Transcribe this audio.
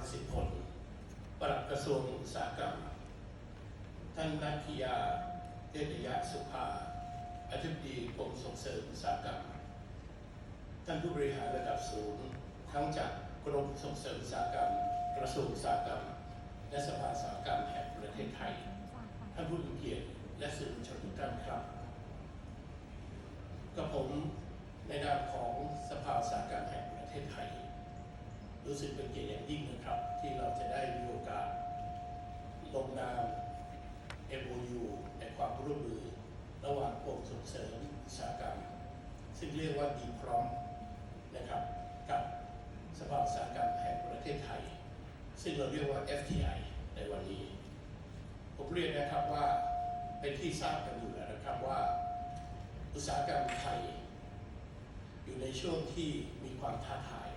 งสิทธิผลปลัดกระทรวงอุตสาหกรรม ท่านนัทธิยาเทพยะสุภาอธิบดีกรมส่งเสริมอุตสาหกรรม ท่านผู้บริหารระดับสูงทั้งจากกรมส่งเสริมอุตสาหกรรม กระทรวงอุตสาหกรรม และสภาอุตสาหกรรมแห่งประเทศไทย ท่านผู้มีเกียรติและสื่อมวลชนทุกท่านครับกับผมในนามของ รู้สึกเป็นเกียรติอย่างยิ่งนะครับ ที่เราจะได้มีโอกาสลงนาม MOU ในความร่วมมือ ระหว่างกรมส่งเสริมอุตสาหกรรม ซึ่งเรียกว่าดีพร้อมนะครับกับสภาอุตสาหกรรมแห่งประเทศไทย ซึ่งเราเรียกว่า FTI ในวันนี้ ผมเรียนนะครับว่าเป็นที่ทราบกันอยู่แล้วนะครับว่า อุตสาหกรรมไทย อยู่ในช่วงที่มีความท้าทาย